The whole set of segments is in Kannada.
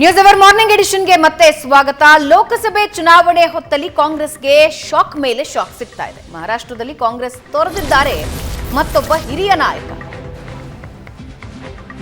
ನ್ಯೂಸ್ ಅವರ್ ಮಾರ್ನಿಂಗ್ ಎಡಿಷನ್ಗೆ ಮತ್ತೆ ಸ್ವಾಗತ. ಲೋಕಸಭೆ ಚುನಾವಣೆ ಹೊತ್ತಲ್ಲಿ ಕಾಂಗ್ರೆಸ್ಗೆ ಶಾಕ್ ಮೇಲೆ ಶಾಕ್ ಸಿಗ್ತಾ ಇದೆ. ಮಹಾರಾಷ್ಟ್ರದಲ್ಲಿ ಕಾಂಗ್ರೆಸ್ ತೊರೆದಿದ್ದಾರೆ. ಮತ್ತೊಬ್ಬ ಹಿರಿಯ ನಾಯಕ.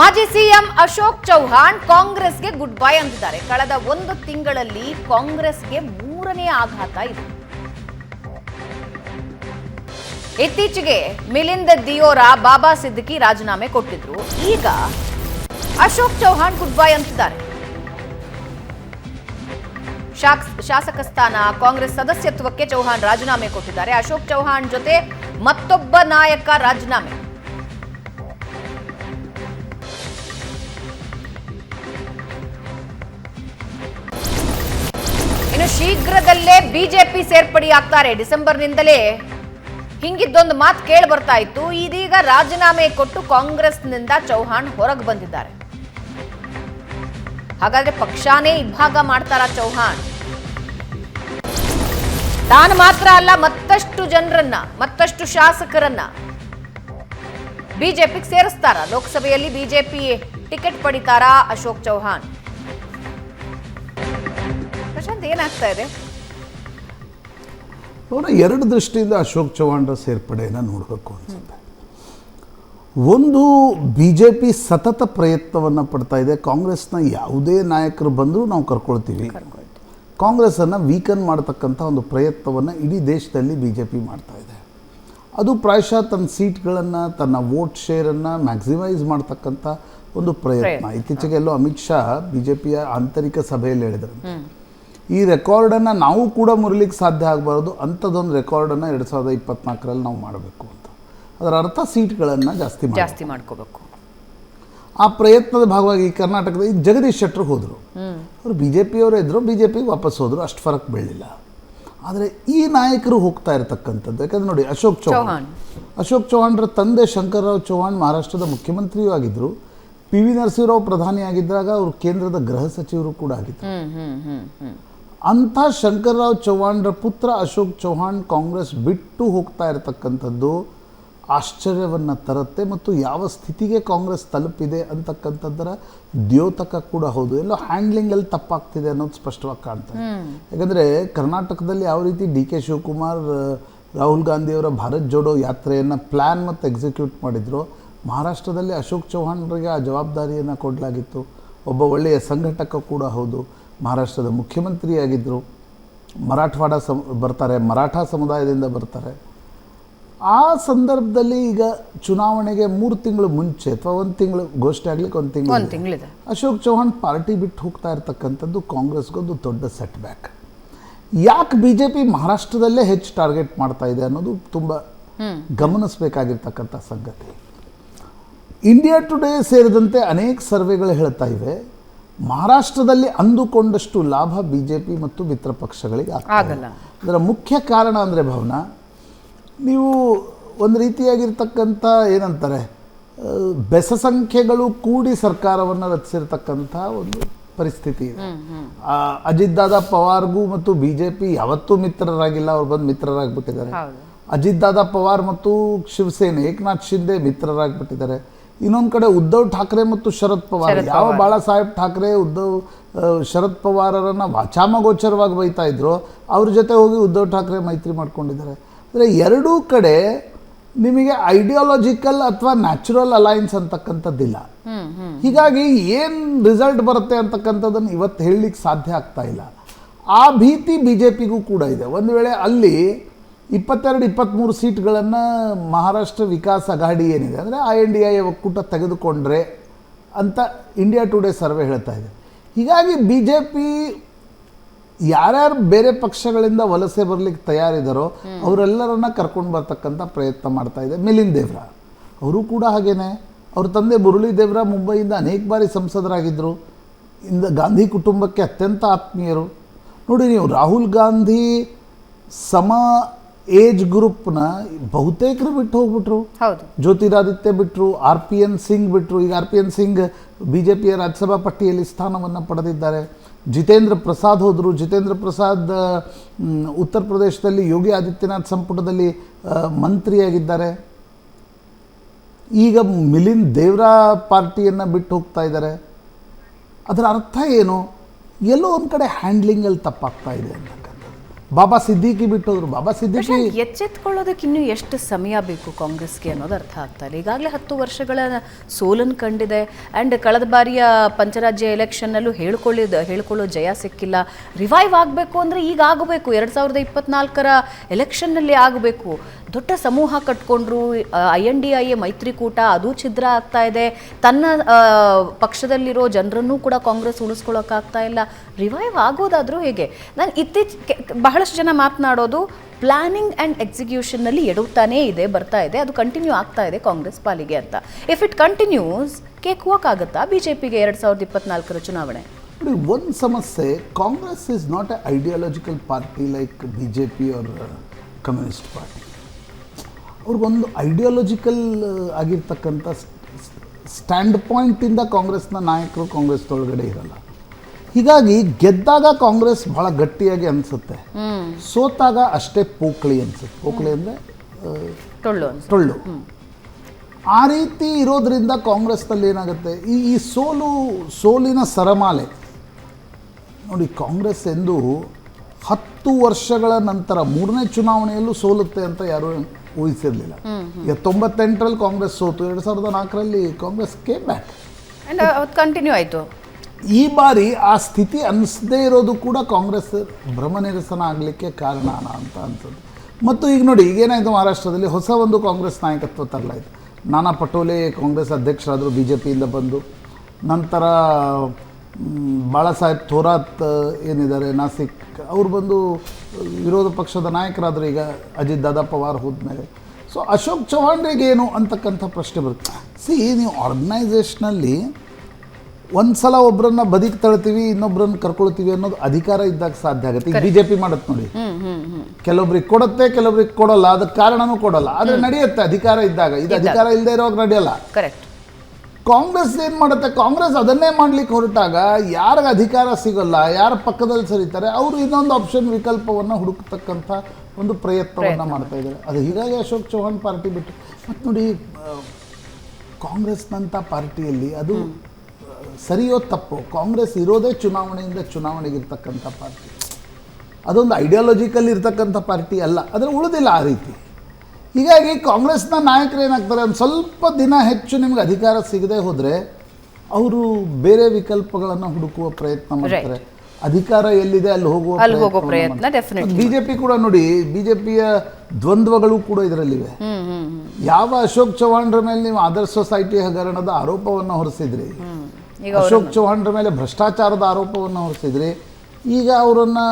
ಮಾಜಿ ಸಿಎಂ ಅಶೋಕ್ ಚೌಹಾಣ್ ಕಾಂಗ್ರೆಸ್ಗೆ ಗುಡ್ ಬೈ ಅಂದಿದ್ದಾರೆ. ಕಳೆದ ಒಂದು ತಿಂಗಳಲ್ಲಿ ಕಾಂಗ್ರೆಸ್ಗೆ ಮೂರನೇ ಆಘಾತ ಇದೆ. ಇತ್ತೀಚೆಗೆ ಮಿಲಿಂದ ದಿಯೋರಾ ಬಾಬಾ ಸಿದ್ದಿಕಿ ರಾಜೀನಾಮೆ ಕೊಟ್ಟಿದ್ರು. ಈಗ ಅಶೋಕ್ ಚೌಹಾಣ್ ಗುಡ್ ಬೈ ಅಂತಿದ್ದಾರೆ. ಶಾಸಕ ಸ್ಥಾನ ಕಾಂಗ್ರೆಸ್ ಸದಸ್ಯತ್ವಕ್ಕೆ ಚೌಹಾಣ್ ರಾಜೀನಾಮೆ ಕೊಟ್ಟಿದ್ದಾರೆ. ಅಶೋಕ್ ಚೌಹಾಣ್ ಜೊತೆ ಮತ್ತೊಬ್ಬ ನಾಯಕ ರಾಜೀನಾಮೆ. ಇನ್ನು ಶೀಘ್ರದಲ್ಲೇ ಬಿಜೆಪಿ ಸೇರ್ಪಡೆಯಾಗ್ತಾರೆ ಡಿಸೆಂಬರ್ನಿಂದಲೇ ಹಿಂಗಿದ್ದೊಂದು ಮಾತು ಕೇಳಿ ಬರ್ತಾ ಇತ್ತು. ಇದೀಗ ರಾಜೀನಾಮೆ ಕೊಟ್ಟು ಕಾಂಗ್ರೆಸ್ನಿಂದ ಚೌಹಾಣ್ ಹೊರಗೆ ಬಂದಿದ್ದಾರೆ. ಹಾಗಾದ್ರೆ ಪಕ್ಷಾನೇ ಇಬ್ಬಾಗ ಮಾಡ್ತಾರ ಚೌಹಾಣ್? ತಾನು ಮಾತ್ರ ಅಲ್ಲ, ಮತ್ತಷ್ಟು ಜನರನ್ನ, ಮತ್ತಷ್ಟು ಶಾಸಕರನ್ನ ಬಿಜೆಪಿಗೆ ಸೇರಿಸ್ತಾರ? ಲೋಕಸಭೆಯಲ್ಲಿ ಬಿಜೆಪಿ ಟಿಕೆಟ್ ಪಡಿತಾರಾ ಅಶೋಕ್ ಚೌಹಾಣ್? ಪ್ರಶಾಂತ್, ಏನಾಗ್ತಾ ಇದೆ? ನೋಡ, ಎರಡು ದೃಷ್ಟಿಯಿಂದ ಅಶೋಕ್ ಚೌಹಾಣ್ರ ಸೇರ್ಪಡೆಯನ್ನು ನೋಡಬೇಕು ಅನಿಸುತ್ತೆ. ಒಂದು ಬಿ ಜೆ ಪಿ ಸತತ ಪ್ರಯತ್ನವನ್ನು ಪಡ್ತಾ ಇದೆ. ಕಾಂಗ್ರೆಸ್ನ ಯಾವುದೇ ನಾಯಕರು ಬಂದರೂ ನಾವು ಕರ್ಕೊಳ್ತೀವಿ. ಕಾಂಗ್ರೆಸ್ಸನ್ನು ವೀಕನ್ ಮಾಡತಕ್ಕಂಥ ಒಂದು ಪ್ರಯತ್ನವನ್ನು ಇಡೀ ದೇಶದಲ್ಲಿ ಬಿ ಜೆ ಪಿ ಮಾಡ್ತಾ ಇದೆ. ಅದು ಪ್ರಾಯಶಃ ತನ್ನ ಸೀಟ್ಗಳನ್ನು ತನ್ನ ವೋಟ್ ಶೇರನ್ನು ಮ್ಯಾಕ್ಸಿಮೈಸ್ ಮಾಡ್ತಕ್ಕಂಥ ಒಂದು ಪ್ರಯತ್ನ. ಇತ್ತೀಚೆಗೆ ಎಲ್ಲೋ ಅಮಿತ್ ಶಾ ಬಿ ಜೆ ಪಿಯ ಆಂತರಿಕ ಸಭೆಯಲ್ಲಿ ಹೇಳಿದರು ಈ ರೆಕಾರ್ಡನ್ನು ನಾವು ಕೂಡ ಮುರಿಲಿಕ್ಕೆ ಸಾಧ್ಯ ಆಗಬಾರ್ದು. ಅಂಥದ್ದೊಂದು ರೆಕಾರ್ಡನ್ನು ಎರಡು ಸಾವಿರದ ಇಪ್ಪತ್ನಾಲ್ಕರಲ್ಲಿ ನಾವು ಮಾಡಬೇಕು ಅಂತ. ಅದರ ಅರ್ಥ ಸೀಟ್ಗಳನ್ನು ಜಾಸ್ತಿ ಜಾಸ್ತಿ ಮಾಡ್ಕೋಬೇಕು. ಆ ಪ್ರಯತ್ನದ ಭಾಗವಾಗಿ ಕರ್ನಾಟಕದ ಈ ಜಗದೀಶ್ ಶೆಟ್ಟರ್ ಹೋದರು. ಅವರು ಬಿ ಜೆ ಪಿಯವರೇ ಇದ್ದರು ಬಿ ಜೆ ಪಿಗೆ ವಾಪಸ್ ಹೋದರು ಅಷ್ಟು ಫರಕ್ ಬೀಳಲಿಲ್ಲ. ಆದರೆ ಈ ನಾಯಕರು ಹೋಗ್ತಾ ಇರತಕ್ಕಂಥದ್ದು ಯಾಕಂದ್ರೆ ನೋಡಿ ಅಶೋಕ್ ಚೌಹಾಣ್. ಅಶೋಕ್ ಚೌಹಾಣ್ರ ತಂದೆ ಶಂಕರರಾವ್ ಚೌಹಾಣ್ ಮಹಾರಾಷ್ಟ್ರದ ಮುಖ್ಯಮಂತ್ರಿಯೂ ಆಗಿದ್ದರು ಪಿ ವಿ ನರಸಿಂಹರಾವ್ ಪ್ರಧಾನಿಯಾಗಿದ್ದಾಗ ಅವರು ಕೇಂದ್ರದ ಗೃಹ ಸಚಿವರು ಕೂಡ ಆಗಿದ್ದರು ಅಂಥ ಶಂಕರರಾವ್ ಚೌಹಾಣ್ರ ಪುತ್ರ ಅಶೋಕ್ ಚೌಹಾಣ್ ಕಾಂಗ್ರೆಸ್ ಬಿಟ್ಟು ಹೋಗ್ತಾ ಇರತಕ್ಕಂಥದ್ದು ಆಶ್ಚರ್ಯವನ್ನು ತರುತ್ತೆ ಮತ್ತು ಯಾವ ಸ್ಥಿತಿಗೆ ಕಾಂಗ್ರೆಸ್ ತಲುಪಿದೆ ಅಂತಕ್ಕಂಥದ್ದರ ದ್ಯೋತಕ ಕೂಡ ಹೌದು. ಎಲ್ಲೋ ಹ್ಯಾಂಡ್ಲಿಂಗಲ್ಲಿ ತಪ್ಪಾಗ್ತಿದೆ ಅನ್ನೋದು ಸ್ಪಷ್ಟವಾಗಿ ಕಾಣ್ತದೆ ಯಾಕಂದರೆ ಕರ್ನಾಟಕದಲ್ಲಿ ಯಾವ ರೀತಿ ಡಿ ಕೆ ಶಿವಕುಮಾರ್ ರಾಹುಲ್ ಗಾಂಧಿಯವರ ಭಾರತ್ ಜೋಡೋ ಯಾತ್ರೆಯನ್ನು ಪ್ಲ್ಯಾನ್ ಮತ್ತು ಎಕ್ಸಿಕ್ಯೂಟ್ ಮಾಡಿದ್ರು ಮಹಾರಾಷ್ಟ್ರದಲ್ಲಿ ಅಶೋಕ್ ಚೌಹಾಣ್ರಿಗೆ ಆ ಜವಾಬ್ದಾರಿಯನ್ನು ಕೊಡಲಾಗಿತ್ತು. ಒಬ್ಬ ಒಳ್ಳೆಯ ಸಂಘಟಕ ಕೂಡ ಹೌದು. ಮಹಾರಾಷ್ಟ್ರದ ಮುಖ್ಯಮಂತ್ರಿಯಾಗಿದ್ದರು ಮರಾಠವಾಡ ಸಮ ಬರ್ತಾರೆ. ಮರಾಠ ಸಮುದಾಯದಿಂದ ಬರ್ತಾರೆ. ಆ ಸಂದರ್ಭದಲ್ಲಿ ಈಗ ಚುನಾವಣೆಗೆ ಮೂರು ತಿಂಗಳು ಮುಂಚೆ ಅಥವಾ ಒಂದು ತಿಂಗಳು ಘೋಷಣೆ ಆಗ್ಲಿಕ್ಕೆ ಒಂದು ತಿಂಗಳು ಅಶೋಕ್ ಚೌಹಾಣ್ ಪಾರ್ಟಿ ಬಿಟ್ಟು ಹೋಗ್ತಾ ಇರ್ತಕ್ಕಂಥದ್ದು ಕಾಂಗ್ರೆಸ್ಗೊಂದು ದೊಡ್ಡ ಸೆಟ್ ಬ್ಯಾಕ್ ಯಾಕೆ ಬಿ ಜೆ ಪಿ ಮಹಾರಾಷ್ಟ್ರದಲ್ಲೇ ಹೆಚ್ಚು ಟಾರ್ಗೆಟ್ ಮಾಡ್ತಾ ಇದೆ ಅನ್ನೋದು ತುಂಬ ಗಮನಿಸಬೇಕಾಗಿರ್ತಕ್ಕಂಥ ಸಂಗತಿ. ಇಂಡಿಯಾ ಟುಡೇ ಸೇರಿದಂತೆ ಅನೇಕ ಸರ್ವೆಗಳು ಹೇಳ್ತಾ ಇವೆ ಮಹಾರಾಷ್ಟ್ರದಲ್ಲಿ ಅಂದುಕೊಂಡಷ್ಟು ಲಾಭ ಬಿ ಜೆ ಪಿ ಮತ್ತು ಮಿತ್ರ ಪಕ್ಷಗಳಿಗೆ. ಆಗಲ್ಲ. ಅದರ ಮುಖ್ಯ ಕಾರಣ ಅಂದರೆ ಭಾವನಾ ನೀವು ಒಂದು ರೀತಿಯಾಗಿರ್ತಕ್ಕಂಥ ಏನಂತಾರೆ ಬೆಸ ಸಂಖ್ಯೆಗಳು ಕೂಡಿ ಸರ್ಕಾರವನ್ನು ರಚಿಸಿರ್ತಕ್ಕಂಥ ಒಂದು ಪರಿಸ್ಥಿತಿ ಇದೆ. ಆ, ಅಜಿತ್ ದಾದಾ ಪವಾರ್ಗೂ ಮತ್ತು ಬಿ ಜೆ ಪಿ ಯಾವತ್ತೂ ಮಿತ್ರರಾಗಿಲ್ಲ ಅವ್ರು ಬಂದು ಮಿತ್ರರಾಗ್ಬಿಟ್ಟಿದ್ದಾರೆ. ಅಜಿತ್ ದಾದಾ ಪವಾರ್ ಮತ್ತು ಶಿವಸೇನೆ ಏಕನಾಥ್ ಶಿಂದೆ ಮಿತ್ರರಾಗ್ಬಿಟ್ಟಿದ್ದಾರೆ. ಇನ್ನೊಂದು ಕಡೆ ಉದ್ಧವ್ ಠಾಕ್ರೆ ಮತ್ತು ಶರದ್ ಪವಾರ್ ಯಾವ ಬಾಳ ಸಾಹೇಬ್ ಠಾಕ್ರೆ ಉದ್ಧವ್ ಶರದ್ ಪವಾರರನ್ನ ವಾಚಾಮಗೋಚರವಾಗಿ ಬೈತಾ ಇದ್ರು ಅವ್ರ ಜೊತೆ ಹೋಗಿ ಉದ್ಧವ್ ಠಾಕ್ರೆ ಮೈತ್ರಿ ಮಾಡ್ಕೊಂಡಿದ್ದಾರೆ. ಅಂದರೆ ಎರಡೂ ಕಡೆ ನಿಮಗೆ ಐಡಿಯಾಲಜಿಕಲ್ ಅಥವಾ ನ್ಯಾಚುರಲ್ ಅಲೈನ್ಸ್ ಅಂತಕ್ಕಂಥದ್ದಿಲ್ಲ. ಹೀಗಾಗಿ ಏನು ರಿಸಲ್ಟ್ ಬರುತ್ತೆ ಅಂತಕ್ಕಂಥದ್ದನ್ನು ಇವತ್ತು ಹೇಳಲಿಕ್ಕೆ ಸಾಧ್ಯ ಆಗ್ತಾ ಇಲ್ಲ. ಆ ಭೀತಿ ಬಿ ಜೆ ಪಿಗೂ ಕೂಡ ಇದೆ. ಒಂದು ವೇಳೆ ಅಲ್ಲಿ ಇಪ್ಪತ್ತೆರಡು ಇಪ್ಪತ್ತ್ಮೂರು ಸೀಟ್ಗಳನ್ನು ಮಹಾರಾಷ್ಟ್ರ ವಿಕಾಸ್ ಅಘಾಡಿ ಏನಿದೆ ಅಂದರೆ ಐ ಎನ್ ಡಿ ಐ ಒಕ್ಕೂಟ ತೆಗೆದುಕೊಂಡ್ರೆ ಅಂತ ಇಂಡಿಯಾ ಟುಡೇ ಸರ್ವೆ ಹೇಳ್ತಾ ಇದೆ. ಹೀಗಾಗಿ ಬಿ ಜೆ ಪಿ ಯಾರ್ಯಾರು ಬೇರೆ ಪಕ್ಷಗಳಿಂದ ವಲಸೆ ಬರಲಿಕ್ಕೆ ತಯಾರಿದಾರೋ ಅವರೆಲ್ಲರನ್ನ ಕರ್ಕೊಂಡು ಬರ್ತಕ್ಕಂಥ ಪ್ರಯತ್ನ ಮಾಡ್ತಾ ಇದೆ ಮಿಲಿಂದ್ ದೇವ್ರ. ಅವರು ಕೂಡ ಹಾಗೇನೆ. ಅವ್ರ ತಂದೆ ಮುರಳಿ ದೇವ್ರ ಮುಂಬೈಯಿಂದ ಅನೇಕ ಬಾರಿ ಸಂಸದರಾಗಿದ್ದರು ಇಂದ ಗಾಂಧಿ ಕುಟುಂಬಕ್ಕೆ ಅತ್ಯಂತ ಆತ್ಮೀಯರು. ನೋಡಿ ನೀವು ರಾಹುಲ್ ಗಾಂಧಿ ಸಮ ಏಜ್ ಗ್ರೂಪ್ನ ಬಹುತೇಕರು ಬಿಟ್ಟು ಹೋಗ್ಬಿಟ್ರು. ಜ್ಯೋತಿರಾದಿತ್ಯ ಬಿಟ್ಟರು ಆರ್ ಪಿ ಎನ್ ಸಿಂಗ್ ಬಿಟ್ಟರು ಈಗ R P N Singh B J ಪಿಯ ರಾಜ್ಯಸಭಾ ಪಟ್ಟಿಯಲ್ಲಿ ಸ್ಥಾನವನ್ನು ಪಡೆದಿದ್ದಾರೆ. ಜಿತೇಂದ್ರ ಪ್ರಸಾದ್ ಹೋದರು. ಜಿತೇಂದ್ರ ಪ್ರಸಾದ್ ಉತ್ತರ ಪ್ರದೇಶದಲ್ಲಿ ಯೋಗಿ ಆದಿತ್ಯನಾಥ್ ಸಂಪುಟದಲ್ಲಿ ಮಂತ್ರಿಯಾಗಿದ್ದಾರೆ. ಈಗ ಮಿಲಿಂದ್ ದೇವ್ರಾ ಪಾರ್ಟಿಯನ್ನು ಬಿಟ್ಟು ಹೋಗ್ತಾ ಇದ್ದಾರೆ. ಅದರ ಅರ್ಥ ಏನು? ಎಲ್ಲೋ ಒಂದು ಕಡೆ ಹ್ಯಾಂಡ್ಲಿಂಗಲ್ಲಿ ತಪ್ಪಾಗ್ತಾ ಇದೆ ಅಂತಕ್ಕಂಥದ್ದು ಬಾಬಾ ಸಿದ್ದಿಕಿ ಬಿಟ್ಟೋದ್ರು. ಬಾಬಾ ಸಿದ್ದಿಕಿ ಎಚ್ಚೆತ್ಕೊಳ್ಳೋದಕ್ಕೆ ಇನ್ನೂ ಎಷ್ಟು ಸಮಯ ಬೇಕು ಕಾಂಗ್ರೆಸ್ಗೆ ಅನ್ನೋದು ಅರ್ಥ ಆಗ್ತಾ ಇಲ್ಲ. ಈಗಾಗಲೇ ಹತ್ತು ವರ್ಷಗಳ ಸೋಲನ್ನು ಕಂಡಿದೆ. ಆ್ಯಂಡ್ ಕಳೆದ ಬಾರಿಯ ಪಂಚರಾಜ್ಯ ಎಲೆಕ್ಷನ್ನಲ್ಲೂ ಹೇಳ್ಕೊಳ್ಳಿದ, ಹೇಳ್ಕೊಳ್ಳೋ ಜಯ ಸಿಕ್ಕಿಲ್ಲ. ರಿವೈವ್ ಆಗಬೇಕು ಅಂದರೆ ಈಗ ಆಗಬೇಕು. ಎರಡು ಸಾವಿರದ ಇಪ್ಪತ್ನಾಲ್ಕರ ಎಲೆಕ್ಷನ್ನಲ್ಲಿ ಆಗಬೇಕು. ದೊಡ್ಡ ಸಮೂಹ ಕಟ್ಕೊಂಡ್ರು I N D I A ಮೈತ್ರಿಕೂಟ, ಅದು ಛಿದ್ರ ಆಗ್ತಾ ಇದೆ. ತನ್ನ ಪಕ್ಷದಲ್ಲಿರೋ ಜನರನ್ನೂ ಕೂಡ ಕಾಂಗ್ರೆಸ್ ಉಳಿಸ್ಕೊಳ್ಳೋಕ್ಕಾಗ್ತಾ ಇಲ್ಲ. ರಿವೈವ್ ಆಗೋದಾದರೂ ಹೇಗೆ? ನಾನು ಇತ್ತೀಚೆಗೆ ಬಹಳಷ್ಟು ಜನ ಮಾತನಾಡೋದು ಪ್ಲಾನಿಂಗ್ ಆ್ಯಂಡ್ ಎಕ್ಸಿಕ್ಯೂಷನ್ನಲ್ಲಿ ಎಡುತ್ತಾನೇ ಇದೆ, ಬರ್ತಾ ಇದೆ. ಅದು ಕಂಟಿನ್ಯೂ ಆಗ್ತಾ ಇದೆ ಕಾಂಗ್ರೆಸ್ ಪಾಲಿಗೆ ಅಂತ. If it continues cake walk ಆಗುತ್ತಾ? ಬಿ ಜೆ ಪಿಗೆ ಎರಡು ಸಾವಿರದ ಇಪ್ಪತ್ನಾಲ್ಕರ ಚುನಾವಣೆ. ಒಂದು ಸಮಸ್ಯೆ, Congress is not a ideological party like BJP ಅವ್ರ ಕಮ್ಯುನಿಸ್ಟ್ ಪಾರ್ಟಿ ಅವ್ರಿಗೊಂದು ಐಡಿಯಾಲಜಿಕಲ್ ಆಗಿರ್ತಕ್ಕಂಥ ಸ್ಟ್ಯಾಂಡ್ ಪಾಯಿಂಟಿಂದ ಕಾಂಗ್ರೆಸ್ನ ನಾಯಕರು ಕಾಂಗ್ರೆಸ್ ಒಳಗಡೆ ಇರಲ್ಲ. ಹೀಗಾಗಿ ಗೆದ್ದಾಗ ಕಾಂಗ್ರೆಸ್ ಬಹಳ ಗಟ್ಟಿಯಾಗಿ ಅನಿಸುತ್ತೆ. ಸೋತಾಗ ಅಷ್ಟೇ ಪೋಕ್ಳಿ ಅನಿಸುತ್ತೆ. ಪೋಕ್ಳಿ ಅಂದರೆ ಟೊಳ್ಳು ಟೊಳ್ಳು. ಆ ರೀತಿ ಇರೋದ್ರಿಂದ ಕಾಂಗ್ರೆಸ್ನಲ್ಲಿ ಏನಾಗುತ್ತೆ ಈ ಈ ಸೋಲು ಸೋಲಿನ ಸರಮಾಲೆ ನೋಡಿ ಕಾಂಗ್ರೆಸ್ ಎಂದು ಹತ್ತು ವರ್ಷಗಳ ನಂತರ ಮೂರನೇ ಚುನಾವಣೆಯಲ್ಲೂ ಸೋಲುತ್ತೆ ಅಂತ ಯಾರೂ ಊಹಿಸಿರಲಿಲ್ಲ. ಈಗ ತೊಂಬತ್ತೆಂಟರಲ್ಲಿ ಕಾಂಗ್ರೆಸ್ ಸೋತು ಎರಡು ಸಾವಿರದ ನಾಲ್ಕರಲ್ಲಿ ಕಾಂಗ್ರೆಸ್ ಕೇಮ್ ಬ್ಯಾಕ್ ಕಂಟಿನ್ಯೂ ಆಯಿತು. ಈ ಬಾರಿ ಆ ಸ್ಥಿತಿ ಅನ್ನಿಸದೇ ಇರೋದು ಕೂಡ ಕಾಂಗ್ರೆಸ್ ಭ್ರಮ ನಿರಸನ ಆಗಲಿಕ್ಕೆ ಕಾರಣ ಅಂತ ಅನ್ಸುತ್ತೆ. ಮತ್ತು ಈಗ ನೋಡಿ ಈಗೇನಾಯಿತು ಮಹಾರಾಷ್ಟ್ರದಲ್ಲಿ? ಹೊಸ ಒಂದು ಕಾಂಗ್ರೆಸ್ ನಾಯಕತ್ವ ತರಲಾಯಿತು. ನಾನಾ ಪಟೋಲೆ ಕಾಂಗ್ರೆಸ್ ಅಧ್ಯಕ್ಷರಾದರು ಬಿ ಜೆ ಪಿಯಿಂದ ಬಂದು, ನಂತರ ಬಾಳಾಸಾಹೇಬ್ ಥೋರಾತ್ ಏನಿದ್ದಾರೆ, ನಾಸಿಕ್, ಅವ್ರು ಬಂದು ವಿರೋಧ ಪಕ್ಷದ ನಾಯಕರಾದರು ಈಗ ಅಜಿತ್ ದಾದಾ ಪವಾರ್ ಹೋದ್ಮೇಲೆ. ಸೊ, ಅಶೋಕ್ ಚೌಹಾಣ್ರಿಗೆ ಏನು ಅಂತಕ್ಕಂಥ ಪ್ರಶ್ನೆ ಬರುತ್ತೆ. ಸಿ, ನೀವು ಆರ್ಗನೈಸೇಷನಲ್ಲಿ ಒಂದು ಸಲ ಒಬ್ಬರನ್ನ ಬದಿಗೆ ತಳ್ತೀವಿ ಇನ್ನೊಬ್ಬರನ್ನ ಕರ್ಕೊಳ್ತೀವಿ ಅನ್ನೋದು ಅಧಿಕಾರ ಇದ್ದಾಗ ಸಾಧ್ಯ ಆಗುತ್ತೆ. ಈಗ ಬಿ ಜೆ ಪಿ ಮಾಡುತ್ತೆ ನೋಡಿ. ಕೆಲವೊಬ್ರಿಗೆ ಕೊಡುತ್ತೆ ಕೆಲವೊಬ್ರಿಗೆ ಕೊಡಲ್ಲ ಅದಕ್ಕೆ ಕಾರಣನೂ ಕೊಡಲ್ಲ. ಆದರೆ ನಡೆಯುತ್ತೆ ಅಧಿಕಾರ ಇದ್ದಾಗ. ಇದು ಅಧಿಕಾರ ಇಲ್ಲದೆ ಇರೋವಾಗ ನಡೆಯಲ್ಲ. ಕರೆಕ್ಟ್ ಕಾಂಗ್ರೆಸ್ ಏನು ಮಾಡುತ್ತೆ? ಕಾಂಗ್ರೆಸ್ ಅದನ್ನೇ ಮಾಡ್ಲಿಕ್ಕೆ ಹೊರಟಾಗ ಯಾರಿಗೆ ಅಧಿಕಾರ ಸಿಗಲ್ಲ ಯಾರ ಪಕ್ಕದಲ್ಲಿ ಸರಿತಾರೆ ಅವರು ಇನ್ನೊಂದು ಆಪ್ಷನ್ ವಿಕಲ್ಪವನ್ನ ಹುಡುಕ್ತಕ್ಕಂಥ ಒಂದು ಪ್ರಯತ್ನವನ್ನ ಮಾಡ್ತಾ ಇದ್ದಾರೆ. ಅದು ಹೀಗಾಗಿ ಅಶೋಕ್ ಚೌಹಾಣ್ ಪಾರ್ಟಿ ಬಿಟ್ಟು ಮತ್ತು ನೋಡಿ ಕಾಂಗ್ರೆಸ್ನಂಥ ಪಾರ್ಟಿಯಲ್ಲಿ ಅದು ಸರಿಯೋ ತಪ್ಪು? ಕಾಂಗ್ರೆಸ್ ಇರೋದೇ ಚುನಾವಣೆಯಿಂದ ಚುನಾವಣೆಗಿರ್ತಕ್ಕಂಥ ಪಾರ್ಟಿ. ಅದೊಂದು ಐಡಿಯಾಲಜಿಕಲ್ ಇರ್ತಕ್ಕಂಥ ಪಾರ್ಟಿ ಅಲ್ಲ. ಆದರೆ ಉಳಿದಿಲ್ಲ ಆ ರೀತಿ. ಹೀಗಾಗಿ ಕಾಂಗ್ರೆಸ್ನ ನಾಯಕರು ಏನಾಗ್ತಾರೆ? ಒಂದು ಸ್ವಲ್ಪ ದಿನ ಹೆಚ್ಚು ನಿಮ್ಗೆ ಅಧಿಕಾರ ಸಿಗದೆ ಹೋದರೆ ಅವರು ಬೇರೆ ವಿಕಲ್ಪಗಳನ್ನು ಹುಡುಕುವ ಪ್ರಯತ್ನ ಮಾಡ್ತಾರೆ. ಅಧಿಕಾರ ಎಲ್ಲಿದೆ? ಅಲ್ಲಿ ಹೋಗುವ ಪ್ರಯತ್ನ ಬಿಜೆಪಿ ಕೂಡ ನೋಡಿ ಬಿಜೆಪಿಯ ದ್ವಂದ್ವಗಳು ಕೂಡ ಇದರಲ್ಲಿವೆ. ಯಾವ ಅಶೋಕ್ ಚೌಹಾಣ್ರ ಮೇಲೆ ನೀವು ಆದರ್ಶ ಸೊಸೈಟಿ ಹಗರಣದ ಆರೋಪವನ್ನು ಹೊರಿಸಿದ್ರಿ? ಅಶೋಕ್ ಚೌಹಾಣ್ರ ಮೇಲೆ ಭ್ರಷ್ಟಾಚಾರದ ಆರೋಪವನ್ನು ಹೊರಿಸಿದ್ರಿ ಈಗ ಅವರನ್ನು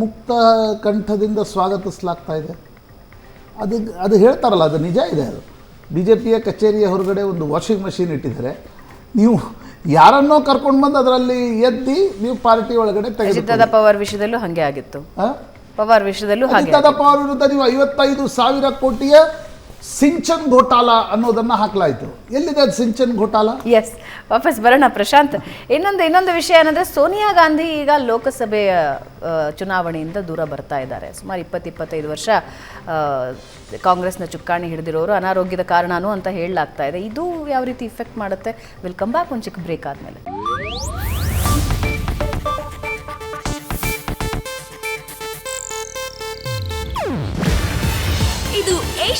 ಮುಕ್ತ ಕಂಠದಿಂದ ಸ್ವಾಗತಿಸಲಾಗ್ತಾ ಇದೆ. ಅದು ಅದು ಹೇಳ್ತಾರಲ್ಲ ಅದು ನಿಜ ಇದೆ ಅದು. ಬಿ ಜೆ ಪಿಯ ಕಚೇರಿಯ ಹೊರಗಡೆ ಒಂದು ವಾಷಿಂಗ್ ಮಷಿನ್ ಇಟ್ಟಿದ್ದಾರೆ. ನೀವು ಯಾರನ್ನೋ ಕರ್ಕೊಂಡು ಬಂದು ಅದರಲ್ಲಿ ಎದ್ದಿ ನೀವು ಪಾರ್ಟಿ ಒಳಗಡೆ ಅಜಿತ್ ಪವರ್ ಪವಾರ್ ವಿಷಯದಲ್ಲೂ ಹಾಗೆ ಆಗಿತ್ತು. ಪವರ್ ವಿಷಯದಲ್ಲೂ ಅವರ ವಿರುದ್ಧ ನೀವು ಐವತ್ತೈದು ಸಾವಿರ ಕೋಟಿಯ ಸಿಂಚನ್ ಘೋಟಾಲ ಅನ್ನೋದನ್ನ ಹಾಕಲಾಯಿತು. ಎಲ್ಲಿದೆ ಸಿಂಚನ್ ಘೋಟಾಲ? ಎಸ್ ವಾಪಸ್ ಬರೋಣ ಪ್ರಶಾಂತ್. ಇನ್ನೊಂದು ಇನ್ನೊಂದು ವಿಷಯ ಏನಂದ್ರೆ ಸೋನಿಯಾ ಗಾಂಧಿ ಈಗ ಲೋಕಸಭೆಯ ಚುನಾವಣೆಯಿಂದ ದೂರ ಬರ್ತಾ ಇದ್ದಾರೆ. ಸುಮಾರು ಇಪ್ಪತ್ತು ಇಪ್ಪತ್ತೈದು ವರ್ಷ ಕಾಂಗ್ರೆಸ್ನ ಚುಕ್ಕಾಣಿ ಹಿಡಿದಿರೋರು, ಅನಾರೋಗ್ಯದ ಕಾರಣನೂ ಅಂತ ಹೇಳಲಾಗ್ತಾ ಇದೆ. ಇದು ಯಾವ ರೀತಿ ಇಫೆಕ್ಟ್ ಮಾಡುತ್ತೆ? ವಿಲ್ ಕಮ್ ಬ್ಯಾಕ್ ಒಂದು ಚಿಕ್ಕ ಬ್ರೇಕ್ ಆದಮೇಲೆ.